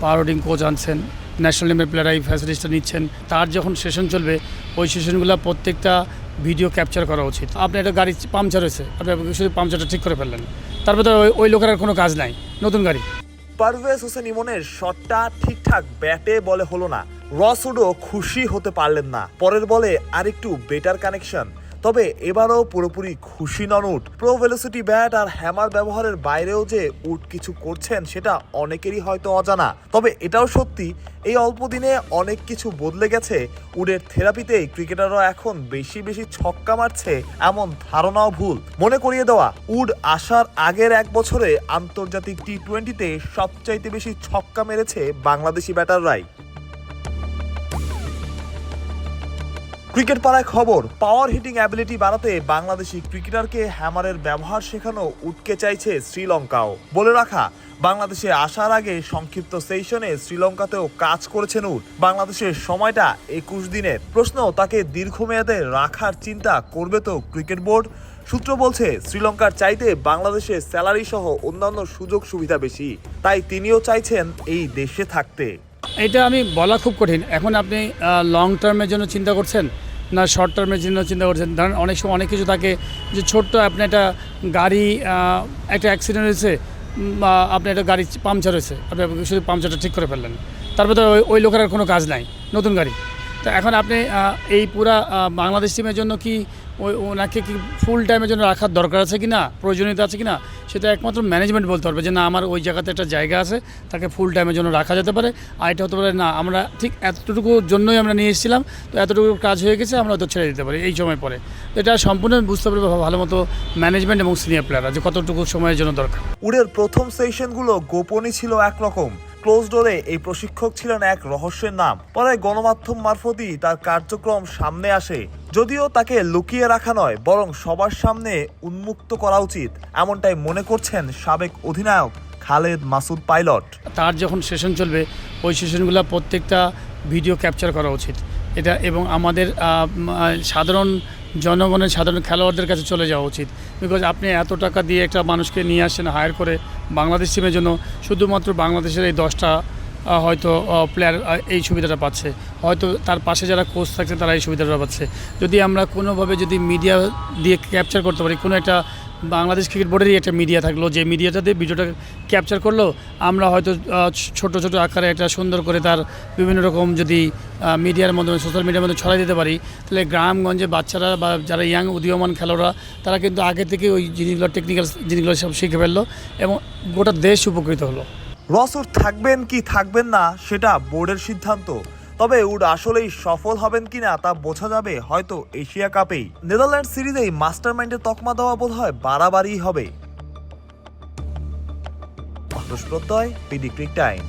পাওয়ার রোডিং কোচ আনছেন ন্যাশনাল টিমের প্লেয়ার এই ফ্যাসিলিটিসটা নিচ্ছেন। তার যখন সেশন চলবে, ওই সেশনগুলো প্রত্যেকটা ভিডিও ক্যাপচার করা উচিত। আপনি একটা গাড়ি পাংচার হয়েছে, আপনি শুধু পাংচারটা ঠিক করে ফেললেন। তারপরে তো ওই লোকের আর কোনো কাজ নাই, নতুন গাড়ি। পারভেজ হোসেন ইমনের শটটা ঠিকঠাক ব্যাটে বলে হলো না। রসুডও খুশি হতে পারলেন না। পরের বলে আরেকটু বেটার কানেকশন তবে এবারও পুরোপুরি খুশি নন উড প্রো ভেলোসিটি ব্যাট আর হ্যামার ব্যবহারের বাইরেও যে উড কিছু করছেন, সেটা অনেকেরই হয়তো অজানা। তবে এটাও সত্যি, এই অল্প দিনে অনেক কিছু বদলে গেছে। উডের থেরাপিতেই ক্রিকেটাররা এখন বেশি বেশি ছক্কা মারছে, এমন ধারণাও ভুল। মনে করিয়ে দেওয়া উড আসার আগের এক বছরে আন্তর্জাতিক টি টোয়েন্টিতে সবচাইতে বেশি ছক্কা মেরেছে বাংলাদেশি ব্যাটাররাই। ক্রিকেট পাড়ায় খবর পাওয়ার হিটিং অ্যাবিলিটি বাড়াতে বাংলাদেশি ক্রিকেটারকে হ্যামারের ব্যবহার শেখানো উঠকে চাইছে শ্রীলঙ্কাও। বলে রাখা, বাংলাদেশে আসার আগে সংক্ষিপ্ত সেশনে শ্রীলঙ্কাতেও কাজ করেছেন উড বাংলাদেশের সময়টা একুশ দিনের প্রশ্ন, তাকে দীর্ঘমেয়াদে রাখার চিন্তা করবে তো ক্রিকেট বোর্ড? সূত্র বলছে, শ্রীলঙ্কার চাইতে বাংলাদেশে স্যালারি সহ অন্যান্য সুযোগ সুবিধা বেশি। তাই তিনিও চাইছেন এই দেশে থাকতে। এটা আমি বলা খুব কঠিন। এখন আপনি লং টার্মের জন্য চিন্তা করছেন? না শর্ট টার্মের জন্য চিন্তা করছেন। ধরেন অনেক সময় অনেক কিছু থাকে যে ছোট্ট আপনি একটা গাড়ি একটা অ্যাক্সিডেন্ট হয়েছে বা আপনি একটা গাড়ি পাংচার হয়েছে, আপনি শুধু পাংচারটা ঠিক করে ফেললেন। তারপরে তো ওই- লোকের আর কোনো কাজ নাই, নতুন গাড়ি। তো এখন আপনি এই পুরা বাংলাদেশ টিমের জন্য কি ওই ওনাকে কি ফুল টাইমের জন্য রাখার দরকার আছে কি না প্রয়োজনীয়তা আছে কি না সেটা একমাত্র ম্যানেজমেন্ট বলতে পারবে যে না, আমার ওই জায়গাতে একটা জায়গা আছে, তাকে ফুল টাইমের জন্য রাখা যেতে পারে। আর এটা হতে পারে না, আমরা ঠিক এতটুকুর জন্যই আমরা নিয়ে এসেছিলাম, তো এতটুকু কাজ হয়ে গেছে, আমরা হয়তো ছেড়ে দিতে পারি এই সময় পরে। তো এটা সম্পূর্ণ বুঝতে পারবে ভালো মতো ম্যানেজমেন্ট এবং সিনিয়র প্লেয়াররা যে কতটুকু সময়ের জন্য দরকার। উডের প্রথম সেশনগুলো গোপনই ছিল একরকম। ক্লোজ ডোরে এই প্রশিক্ষক ছিলেন এক রহস্যের নাম। পরে গণমাধ্যম মারফতই তার কার্যক্রম সামনে আসে। যদিও তাকে লুকিয়ে রাখা নয়, বরং সবার সামনে উন্মুক্ত করা উচিত, এমনটাই মনে করছেন সাবেক অধিনায়ক খালেদ মাসুদ পাইলট। তার যখন সেশন চলবে, ওই সেশনগুলো প্রত্যেকটা ভিডিও ক্যাপচার করা উচিত। এটা এবং আমাদের সাধারণ জনগণের সাধারণ খেলোয়াড়দের কাছে চলে যাওয়া উচিত। বিকজ আপনি এত টাকা দিয়ে একটা মানুষকে নিয়ে আসছেন হায়ার করে বাংলাদেশ টিমের জন্য, শুধুমাত্র বাংলাদেশের এই দশটা হয়তো প্লেয়ার এই সুবিধাটা পাচ্ছে। হয়তো তার পাশে যারা কোচ থাকছে তারা এই সুবিধাটা পাচ্ছে। যদি আমরা কোনোভাবে যদি মিডিয়া দিয়ে ক্যাপচার করতে পারি, কোনো একটা বাংলাদেশ ক্রিকেট বোর্ডেরই একটা মিডিয়া থাকল, যে মিডিয়াটাতে ভিডিওটা ক্যাপচার করল। আমরা হয়তো ছোট ছোট আকারে একটা সুন্দর করে তার বিভিন্ন রকম যদি মিডিয়ার মাধ্যমে সোশ্যাল মিডিয়ার মধ্যে ছড়াই দিতে পারি, তাহলে গ্রামগঞ্জে বাচ্চারা বা যারা ইয়াং উদীয়মান খেলোয়াড়রা, তারা কিন্তু আগে থেকে ওই জিনিসগুলো টেকনিক্যাল জিনিসগুলো সব শিখে ফেলল এবং গোটা দেশ উপকৃত হলো। রসুর থাকবেন কি থাকবেন না, সেটা বোর্ডের সিদ্ধান্ত। তবে উড আসলেই সফল হবেন কিনা তা বোঝা যাবে হয়তো এশিয়া কাপেই। নেদারল্যান্ড সিরিজেই মাস্টার মাইন্ডের তকমা দেওয়া বোধ হয় বাড়াবাড়ি হবে। প্রত্যয় পিডি ক্রিক টাইম।